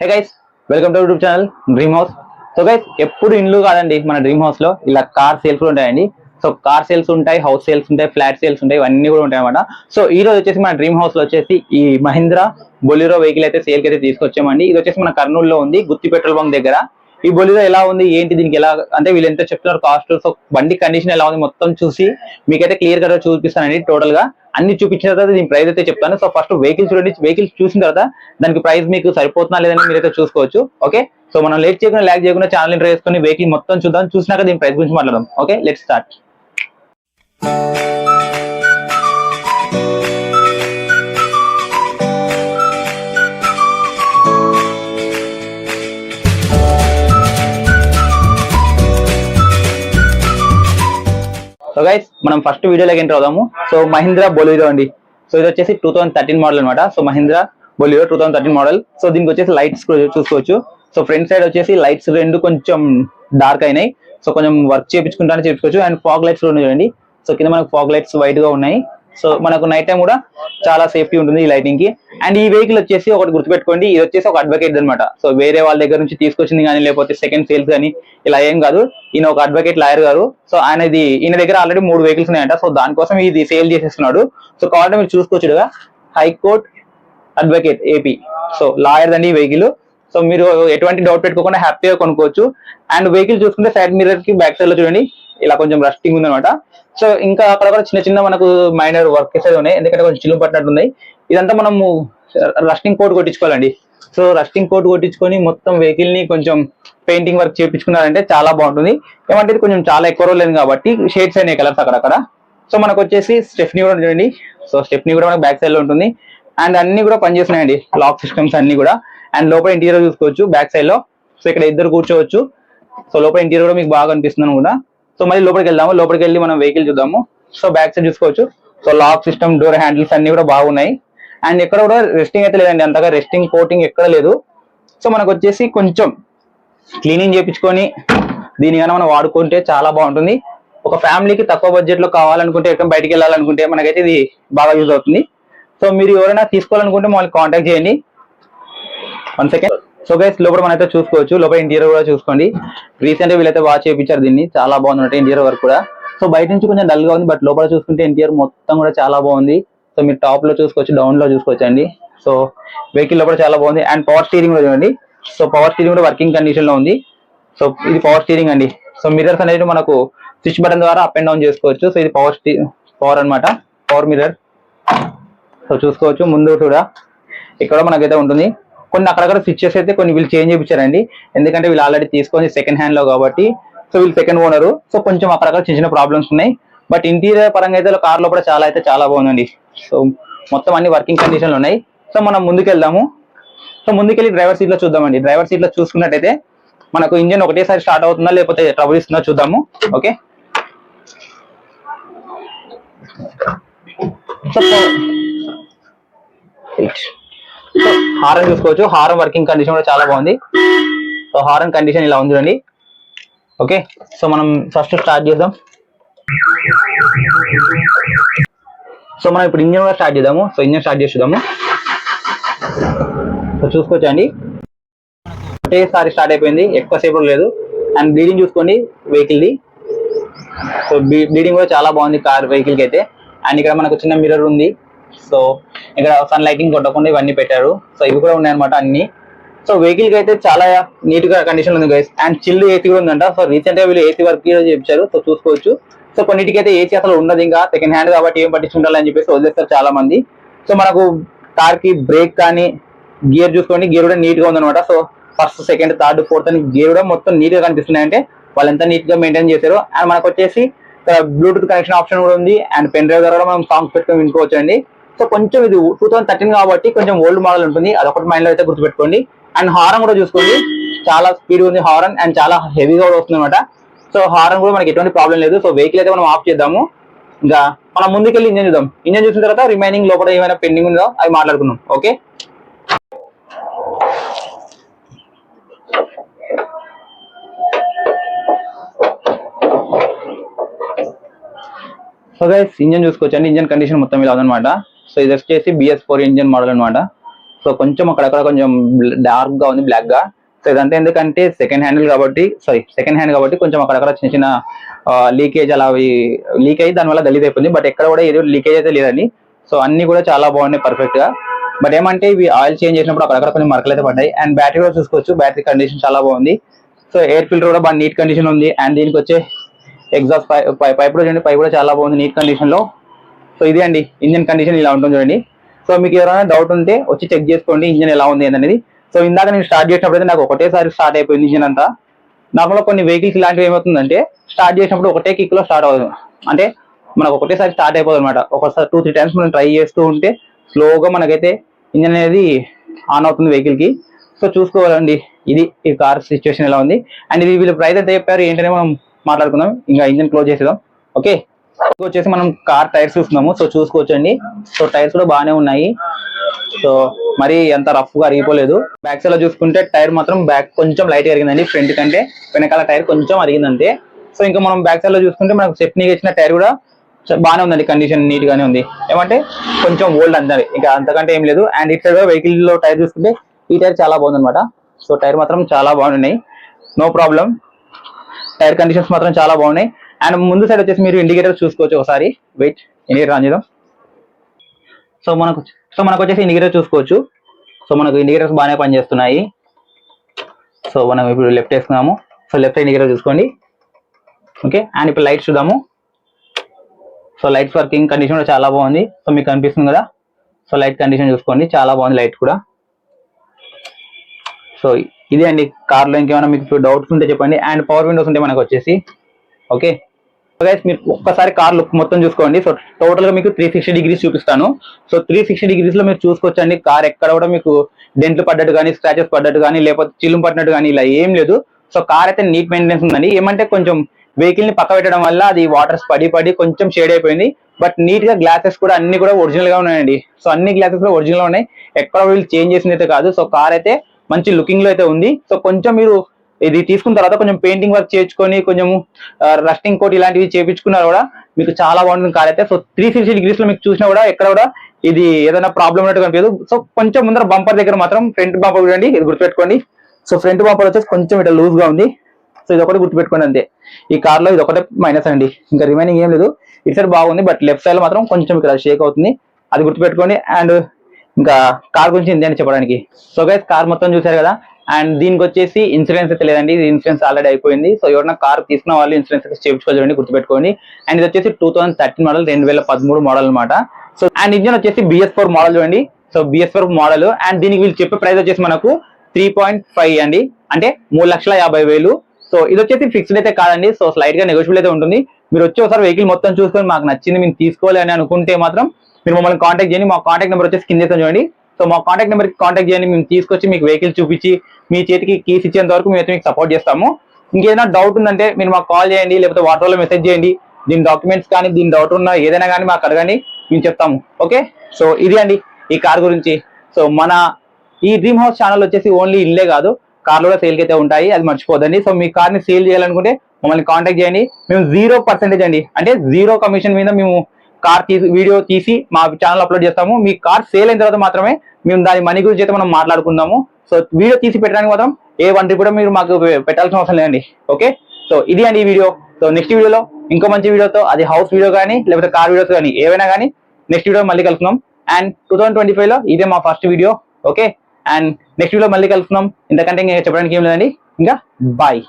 Hey guys welcome to YouTube channel dream house so guys ఎప్పుడు ఇండ్లు కాదండి మన డ్రీమ్ హౌస్లో. ఇలా కార్ సేల్స్ కూడా ఉంటాయండి. సో కార్ సేల్స్ ఉంటాయి హౌస్ సేల్స్ ఉంటాయి ఫ్లాట్ సేల్స్ ఉంటాయి ఇవన్నీ కూడా ఉంటాయి అన్నమాట. సో ఈ రోజు వచ్చేసి మన డ్రీమ్ హౌస్లో వచ్చేసి ఈ మహీంద్రా బొలిరో వెహికల్ అయితే సేల్కి అయితే తీసుకొచ్చామండి. ఇది వచ్చేసి మన కర్నూలులో ఉంది గుత్తి పెట్రోల్ బంక్ దగ్గర. ఈ బొలిరో ఎలా ఉంది ఏంటి దీనికి ఎలా అంటే వీళ్ళు ఎంత చెప్తున్నారు కాస్ట్? సో బండి కండిషన్ ఎలా ఉంది మొత్తం చూసి మీకైతే క్లియర్గా చూపిస్తానండి టోటల్గా. అన్ని చూపించిన తర్వాత దీని ప్రైస్ అయితే చెప్తాను. సో ఫస్ట్ వెహికల్ చూడండి వెహికల్ చూసిన తర్వాత దానికి ప్రైస్ మీకు సరిపోతుందా లేదని మీరైతే చూసుకోవచ్చు. ఓకే సో మనం లేట్ చేయకుండా ల్యాక్ చేయకుండా ఛానల్ ఇంటర్ చేసుకుని వెహికల్ మొత్తం చూద్దాం. చూసినాక దీని ప్రైస్ గురించి మాట్లాడదాం. Okay let start so guys మనం ఫస్ట్ వీడియోలోకి ఎంటర్ అవుదాము. సో మహీంద్రా బొలిరో అండి. సో ఇది వచ్చేసి టూ థౌసండ్ థర్టీన్ మోడల్ అనమాట so Mahindra Bolero two thousand thirteen model so దీనికి వచ్చేసి లైట్స్ చూసుకోవచ్చు. సో ఫ్రంట్ సైడ్ వచ్చేసి లైట్స్ రెండు కొంచెం డార్క్ అయినాయి. సో కొంచెం వర్క్ చేయించుకుంటానే చేయించుకోవచ్చు అండ్ ఫాగ్ లైట్స్ కూడా చూడండి. సో కింద మనకు ఫాగ్ లైట్స్ వైట్గా ఉన్నాయి. సో మనకు నైట్ టైం కూడా చాలా సేఫ్టీ ఉంటుంది ఈ లైటింగ్కి. అండ్ ఈ వెహికల్ వచ్చేసి ఒకటి గుర్తుపెట్టుకోండి. ఇది వచ్చేసి ఒక అడ్వకేట్ అనమాట సో వేరే వాళ్ళ దగ్గర నుంచి తీసుకొచ్చింది కానీ లేకపోతే సెకండ్ సేల్స్ కానీ ఇలా ఏం కాదు. ఈయన ఒక అడ్వకేట్ లాయర్ గారు. సో ఆయన ఇది ఈయన దగ్గర ఆల్రెడీ మూడు వెహికల్స్ ఉన్నాయంట. సో దానికోసం ఇది సేల్ చేసేస్తున్నాడు. సో కావాలంటే మీరు చూసుకోవచ్చుగా high court advocate AP so lawyer అండి వెహికల్ సో మీరు ఎటువంటి డౌట్ పెట్టుకోకుండా హ్యాపీగా కొనుక్కోవచ్చు. అండ్ వెహికల్ చూసుకుంటే సైడ్ మిర్రర్కి బ్యాక్ సైడ్లో చూడండి. ఇలా కొంచెం రస్టింగ్ ఉందన్నమాట. సో ఇంకా అక్కడ కూడా చిన్న చిన్న మనకు మైనర్ వర్క్ అయితే ఉన్నాయి. ఎందుకంటే కొంచెం చిలుము పట్టినట్టు ఉన్నాయి ఇదంతా మనము రస్టింగ్ కోట్ కొట్టించుకోవాలండి. సో రస్టింగ్ కోట్ కొట్టించుకొని మొత్తం వెహికల్ని కొంచెం పెయింటింగ్ వర్క్ చేయించుకున్నారంటే చాలా బాగుంటుంది. ఏమంటే ఇది కొంచెం చాలా ఎక్కువ లేదు కాబట్టి షేడ్స్ అయినాయి కలర్స్ అక్కడక్కడ. సో మనకు వచ్చేసి స్టెఫ్నీ కూడా చూడండి. సో స్టెఫ్నీ కూడా మనకు బ్యాక్ సైడ్లో ఉంటుంది. అండ్ అన్ని కూడా పనిచేస్తున్నాయండి. లాక్ సిస్టమ్స్ అన్ని కూడా. అండ్ లోపల ఇంటీరియర్ చూసుకోవచ్చు బ్యాక్ సైడ్లో. సో ఇక్కడ ఇద్దరు కూర్చోవచ్చు. సో లోపల ఇంటీరియర్ కూడా మీకు బాగా అనిపిస్తుంది కూడా సో మళ్ళీ లోపలికి వెళ్దాము. లోపలికి వెళ్ళి మనం వెహికల్ చూద్దాము. సో బ్యాక్ సైడ్ చూసుకోవచ్చు. So lock system door handles అన్ని కూడా బాగున్నాయి. అండ్ ఎక్కడ కూడా రెస్టింగ్ అయితే లేదండి. అంతగా రెస్టింగ్ కోటింగ్ ఎక్కడ లేదు. సో మనకు వచ్చేసి కొంచెం క్లీనింగ్ చేయించుకొని దీనికైనా మనం వాడుకుంటే చాలా బాగుంటుంది. ఒక ఫ్యామిలీకి తక్కువ బడ్జెట్లో కావాలనుకుంటే ఎక్కడ బయటికి వెళ్ళాలనుకుంటే మనకైతే ఇది బాగా యూజ్ అవుతుంది. సో మీరు ఎవరైనా తీసుకోవాలనుకుంటే మమ్మల్ని కాంటాక్ట్ చేయండి. వన్ సెకండ్ సో గైస్ లోపల మనైతే చూసుకోవచ్చు. లోపల ఇంటీరియర్ కూడా చూసుకోండి. రీసెంట్ వీళ్ళైతే బాగా చేయించారు దీన్ని. చాలా బాగుంది ఇంటీరియర్ వర్క్ కూడా. సో బయట నుంచి కొంచెం డల్గా ఉంది బట్ లోపల చూసుకుంటే ఇంటీరియర్ మొత్తం కూడా చాలా బాగుంది. సో మీరు టాప్లో చూసుకోవచ్చు డౌన్లో చూసుకోవచ్చు అండి. సో వెహికల్ కూడా చాలా బాగుంది. అండ్ పవర్ స్టీరింగ్ కూడా చూడండి. సో పవర్ స్టీరింగ్ కూడా వర్కింగ్ కండిషన్లో ఉంది. సో ఇది పవర్ స్టీరింగ్ అండి. సో మిర్రర్స్ అనేది మనకు స్విచ్ బటన్ ద్వారా అప్ అండ్ డౌన్ చేసుకోవచ్చు. సో ఇది పవర్ స్టీ పవర్ అన్నమాట. పవర్ మిర్రర్ సో చూసుకోవచ్చు ముందు కూడా. ఇక్కడ మనకైతే ఉంటుంది. కొన్ని అక్కడక్కడ స్విచ్చెస్ అయితే కొన్ని వీళ్ళు చేంజ్ చేయించారండి ఎందుకంటే వీళ్ళు ఆల్రెడీ తీసుకొని సెకండ్ హ్యాండ్లో కాబట్టి. సో వీళ్ళు సెకండ్ ఓనరు సో కొంచెం అక్కడక్కడ చిన్న చిన్న ప్రాబ్లమ్స్ ఉన్నాయి. బట్ ఇంటీరియర్ పరంగా అయితే కార్లో కూడా చాలా అయితే చాలా బాగుందండి. సో మొత్తం అన్ని వర్కింగ్ కండిషన్లు ఉన్నాయి. సో మనం ముందుకెళ్దాము. సో ముందుకెళ్ళి డ్రైవర్ సీట్లో చూద్దామండి. డ్రైవర్ సీట్లో చూసుకున్నట్టయితే మనకు ఇంజన్ ఒకటేసారి స్టార్ట్ అవుతుందా లేకపోతే ట్రబుల్ ఇస్తుందా చూద్దాము. ఓకే? హారం హారన్ చూసుకోవచ్చు. హారం వర్కింగ్ కండిషన్ కూడా చాలా బాగుంది. సో హారన్ కండిషన్ ఇలా ఉంది చూడండి. ఓకే? సో మనం ఫస్ట్ స్టార్ట్ చేద్దాం. సో మనం ఇప్పుడు ఇంజన్ కూడా స్టార్ట్ చేద్దాము. సో ఇంజన్ స్టార్ట్ చేసేద్దాము. సో చూసుకోవచ్చు అండి ఒకటేసారి స్టార్ట్ అయిపోయింది. ఎక్కువసేపు లేదు. అండ్ బ్లీడింగ్ చూసుకోండి వెహికల్ది సో బ్లీడింగ్ కూడా చాలా బాగుంది కార్ వెహికల్కి అయితే. అండ్ ఇక్కడ మనకు చిన్న మిర్రర్ ఉంది. సో ఇక్కడ సన్ లైటింగ్ కొట్టకుండా ఇవన్నీ పెట్టారు. సో ఇవి కూడా ఉన్నాయి అనమాట అన్ని. సో వెహికల్కి అయితే చాలా నీట్గా కండిషన్ ఉంది గైస్ అండ్ చిల్డ్ ఏసీ కూడా ఉందంట. సో రీసెంట్గా వీళ్ళు ఏసీ వర్క్ చేయించారు సో చూసుకోవచ్చు. సో కొన్నిటికి అయితే ఏసీ అసలు ఉండదు ఇంకా సెకండ్ హ్యాండ్ కాబట్టి ఏం పట్టించుండాలని చెప్పేసి వదిలేస్తారు చాలా మంది సో మనకు కార్కి బ్రేక్ కానీ గేర్ చూసుకోండి గేర్ కూడా నీట్గా ఉందన్నమాట. So first second third fourth అని గేర్ కూడా మొత్తం నీట్గా కనిపిస్తున్నాయి. అంటే వాళ్ళు ఎంత నీట్గా మెయింటైన్ చేశారు. అండ్ మనకు వచ్చేసి బ్లూటూత్ కనెక్షన్ ఆప్షన్ కూడా ఉంది. అండ్ పెన్ డ్రైవ్ ద్వారా మనం సాంగ్స్ పెట్టుకొని వినుకోవచ్చు అండి సో కొంచెం ఇది టూ థౌసండ్ థర్టీన్ కాబట్టి కొంచెం ఓల్డ్ మోడల్ ఉంటుంది. అదొకటి మైండ్లో అయితే గుర్తుపెట్టుకోండి. అండ్ హారన్ కూడా చూసుకోండి. చాలా స్పీడ్ ఉంది హారన్. అండ్ చాలా హెవీగా కూడా వస్తుంది అనమాట సో హార్న్ కూడా మనకి ఎటువంటి ప్రాబ్లం లేదు. సో వెహికల్ అయితే మనం ఆఫ్ చేద్దాము. ఇంకా మనం ముందుకెళ్ళి ఇంజన్ చూద్దాం. ఇంజన్ చూసిన తర్వాత రిమైనింగ్ లోపల ఏమైనా పెండింగ్ ఉందో అవి మాట్లాడుకుందాం. ఓకే సో గైస్ ఇంజన్ చూసుకోవచ్చండి. ఇంజన్ కండిషన్ మొత్తం ఇలా ఉందన్నమాట. సో ఇది వచ్చేసి బిఎస్ ఫోర్ ఇంజన్ మోడల్ అనమాట సో కొంచెం అక్కడక్కడ కొంచెం డార్క్గా ఉంది బ్లాక్గా. సో ఇదంతా ఎందుకంటే సెకండ్ హ్యాండిల్ కాబట్టి సారీ సెకండ్ హ్యాండ్ కాబట్టి కొంచెం అక్కడక్కడ చిన్న చిన్న లీకేజ్ అలా లీక్ అయ్యి దానివల్ల గలీజ్ అయిపోయింది. బట్ ఎక్కడ కూడా ఏదో లీకేజ్ అయితే లేదండి. సో అన్ని కూడా చాలా బాగున్నాయి పర్ఫెక్ట్గా. బట్ ఏమంటే ఇవి ఆయిల్ చేంజ్ చేసినప్పుడు అక్కడక్కడ కొన్ని మరకలు అయితే పడ్డాయి. అండ్ బ్యాటరీ కూడా చూసుకోవచ్చు. బ్యాటరీ కండిషన్ చాలా బాగుంది. సో ఎయిర్ ఫిల్టర్ కూడా బాగా నీట్ కండిషన్ ఉంది. అండ్ దీనికి వచ్చే ఎగ్జాస్ట్ పైప్ పైప్ కూడా చూడండి. పైప్ కూడా చాలా బాగుంది నీట్ కండిషన్లో. సో ఇది అండి. ఇంజిన్ కండిషన్ ఇలా ఉంటుంది చూడండి. సో మీకు ఎవరైనా డౌట్ ఉంటే వచ్చి చెక్ చేసుకోండి. ఇంజిన్ ఎలా ఉంది అనేది సో ఇందాక నేను స్టార్ట్ చేసినప్పుడు అయితే నాకు ఒకటేసారి స్టార్ట్ అయిపోయింది ఇంజిన్ అంతా. నార్మల్గా కొన్ని వెహికల్స్ ఇలాంటివి ఏమవుతుందంటే స్టార్ట్ చేసినప్పుడు ఒకటే కిక్లో స్టార్ట్ అవుతుంది. అంటే మనకు ఒకటేసారి స్టార్ట్ అయిపోతుంది అనమాట ఒకసారి టూ త్రీ టైమ్స్ మనం ట్రై చేస్తూ ఉంటే స్లోగా మనకైతే ఇంజిన్ అనేది ఆన్ అవుతుంది వెహికల్కి. సో చూసుకోవాలండి ఇది ఈ కార్ సిచ్యువేషన్ ఎలా ఉంది. అండ్ ఇది వీళ్ళు ప్రైస్ ఎంత చెప్పారు ఏంటనే మనం మాట్లాడుకుందాం. ఇంకా ఇంజిన్ క్లోజ్ చేసేద్దాం. ఓకే వచ్చేసి మనం కార్ టైర్స్ చూస్తున్నాము. సో చూసుకోవచ్చండి. సో టైర్స్ కూడా బాగానే ఉన్నాయి. సో మరి ఎంత రఫ్గా అరిగిపోలేదు. బ్యాక్ సైడ్లో చూసుకుంటే టైర్ మాత్రం బ్యాక్ కొంచెం లైట్ అరిగిందండి. ఫ్రంట్ కంటే వెనకాల టైర్ కొంచెం అరిగిందంతే. సో ఇంకా మనం బ్యాక్ సైడ్లో చూసుకుంటే మనకు స్టెప్నీ ఇచ్చిన టైర్ కూడా బాగానే ఉందండి. కండిషన్ నీట్ గానే ఉంది. ఏమంటే కొంచెం ఓల్డ్ అందండి ఇంకా అంతకంటే ఏం లేదు. అండ్ ఇటు సైడ్ వెహికల్లో టైర్ చూసుకుంటే ఈ టైర్ చాలా బాగుంది సో టైర్ మాత్రం చాలా బాగున్నాయి. నో ప్రాబ్లం టైర్ కండిషన్స్ మాత్రం చాలా బాగున్నాయి. అండ్ ముందు సైడ్ వచ్చేసి మీరు ఇండికేటర్ చూసుకోవచ్చు ఒకసారి. వెయిట్ ఇండికేటర్ ఆన్ చేద్దాం. సో మనకు సో మనకు వచ్చేసి ఇండికేటర్ చూసుకోవచ్చు. సో మనకు ఇండికేటర్స్ బాగానే పనిచేస్తున్నాయి. సో మనం ఇప్పుడు లెఫ్ట్ వేసుకున్నాము. సో లెఫ్ట్ ఇండికేటర్ చూసుకోండి. ఓకే? అండ్ ఇప్పుడు లైట్స్ చూద్దాము. సో లైట్స్ వర్కింగ్ కండిషన్ కూడా చాలా బాగుంది. సో మీకు కనిపిస్తుంది కదా? సో లైట్ కండిషన్ చూసుకోండి. చాలా బాగుంది లైట్ కూడా. సో ఇదే అండి. కార్లో ఇంకేమైనా మీకు డౌట్స్ ఉంటే చెప్పండి. అండ్ పవర్ విండోస్ ఉంటే మనకు వచ్చేసి ఓకే? గైస్ మీరు ఒక్కసారి కార్ లుక్ మొత్తం చూసుకోండి. సో టోటల్గా మీకు త్రీ సిక్స్టీ డిగ్రీస్ చూపిస్తాను. సో త్రీ సిక్స్టీ డిగ్రీస్లో మీరు చూసుకోవచ్చండి. కార్ ఎక్కడ కూడా మీకు డెంట్లు పడ్డట్టు కానీ స్క్రాచెస్ పడ్డట్టు కానీ లేకపోతే చిల్లు పడినట్టు కానీ ఇలా ఏం లేదు. సో కార్ అయితే నీట్ మెయింటెనెన్స్ ఉందండి. ఏమంటే కొంచెం వెహికల్ని పక్క పెట్టడం వల్ల అది వాటర్స్ పడి పడి కొంచెం షేడ్ అయిపోయింది. బట్ నీట్గా గ్లాసెస్ కూడా అన్ని కూడా ఒరిజినల్గా ఉన్నాయండి. సో అన్ని గ్లాసెస్ కూడా ఒరిజినల్గా ఉన్నాయి. ఎక్కడ వీళ్ళు చేంజ్ చేసింది అయితే కాదు. సో కార్ అయితే మంచి లుకింగ్లో అయితే ఉంది. సో కొంచెం మీరు ఇది తీసుకున్న తర్వాత కొంచెం పెయింటింగ్ వర్క్ చేర్చుకొని కొంచెం రస్టింగ్ కోట్ ఇలాంటివి చేయించుకున్నా కూడా మీకు చాలా బాగుంటుంది కార్ అయితే. సో త్రీ సిక్స్టీ డిగ్రీస్లో మీకు చూసినా కూడా ఎక్కడ కూడా ఇది ఏదైనా ప్రాబ్లం ఉన్నట్టు కనిపించదు. సో కొంచెం ముందర బంపర్ దగ్గర మాత్రం ఫ్రంట్ బంపర్ చూడండి ఇది గుర్తుపెట్టుకోండి. సో ఫ్రంట్ బంపర్ వచ్చేసి కొంచెం ఇట్లా లూజ్గా ఉంది. సో ఇది ఒకటి గుర్తుపెట్టుకోండి అంతే. ఈ కార్లో ఇది ఒకటే మైనస్ అండి. ఇంకా రిమైనింగ్ ఏం లేదు. ఇటు సైడ్ బాగుంది బట్ లెఫ్ట్ సైడ్లో మాత్రం కొంచెం ఇక్కడ షేక్ అవుతుంది. అది గుర్తుపెట్టుకోండి. అండ్ ఇంకా కార్ గురించి ఇంతే చెప్పడానికి. సో గైస్ కార్ మొత్తం చూసారు కదా? అండ్ దీనికి వచ్చేసి ఇన్సూరెన్స్ అయితే లేదండి. ఇది ఇన్సూరెన్స్ ఆల్రెడీ అయిపోయింది. సో ఎవరైనా కార్ తీసుకున్న వాళ్ళు ఇన్సూరెన్స్ అయితే చేయించుకోవాలండి గుర్తుపెట్టుకోండి. అండ్ ఇది వచ్చేసి టూ థౌసండ్ థర్టీన్ మోడల్ రెండు వేల పదమూడు మోడల్ అనమాట సో అండ్ ఇంజన్ వచ్చేసి బిఎస్ ఫోర్ మోడల్ చూడండి. So BS four model and దీనికి వీళ్ళు చెప్పే ప్రైస్ వచ్చేసి మనకు త్రీ పాయింట్ ఫైవ్ అండి. అంటే మూడు లక్షల యాభై వేలు. సో ఇది వచ్చేసి ఫిక్స్డ్ అయితే కాదండి. సో స్లైట్గా నెగోషియబుల్ అయితే ఉంటుంది. మీరు వచ్చి ఒకసారి వెహికల్ మొత్తం చూసుకొని మాకు నచ్చింది మేము తీసుకోవాలి అని అనుకుంటే మాత్రం మీరు మమ్మల్ని కాంటాక్ట్ చేయండి. మా కాంటాక్ట్ నెంబర్ వచ్చేసి కింద చూడండి. సో మా కాంటాక్ట్ నెంబర్కి కాంటాక్ట్ చేయండి. మేము తీసుకొచ్చి మీకు వెహికల్ చూపించి మీ చేతికి కీస్ ఇచ్చేంత వరకు మేము మీకు సపోర్ట్ చేస్తాము. ఇంకేదైనా డౌట్ ఉందంటే మీరు మాకు కాల్ చేయండి లేకపోతే వాట్సాప్లో మెసేజ్ చేయండి. దీని డాక్యుమెంట్స్ కానీ దీని డౌట్ ఉన్నా ఏదైనా కానీ మాకు అడగండి మేము చెప్తాము. ఓకే? సో ఇది అండి ఈ కార్ గురించి. సో మన ఈ డ్రీమ్ హౌస్ ఛానల్ వచ్చేసి ఓన్లీ ఇల్లే కాదు కార్లు కూడా సేల్కి అయితే ఉంటాయి. అది మర్చిపోదండి. సో మీ కార్ని సేల్ చేయాలనుకుంటే మమ్మల్ని కాంటాక్ట్ చేయండి. మేము జీరో పర్సెంటేజ్ అండి. అంటే జీరో కమిషన్ మీద మేము కార్ తీసి వీడియో తీసి మా ఛానల్ అప్లోడ్ చేస్తాము. మీ కార్ సేల్ అయిన తర్వాత మాత్రమే మేము దాని మనీ గురించి అయితే మనం మాట్లాడుకుందాము. సో వీడియో తీసి పెట్టడానికి మాత్రం ఏ వంటి కూడా మీరు మాకు పెట్టాల్సిన అవసరం లేదండి. ఓకే సో ఇది అండి ఈ వీడియో సో నెక్స్ట్ వీడియోలో ఇంకో మంచి వీడియోతో అది హౌస్ వీడియో కానీ లేకపోతే కార్ వీడియోస్ కానీ ఏవైనా కానీ నెక్స్ట్ వీడియో మళ్ళీ కలుసుకుందాం. అండ్ టూ థౌసండ్ ట్వంటీ ఫైవ్లో ఇదే మా first video okay and next video మళ్ళీ కలుసుకుందాం. ఇంతకంటే ఇంకా చెప్పడానికి ఏం లేదండి. ఇంకా బాయ్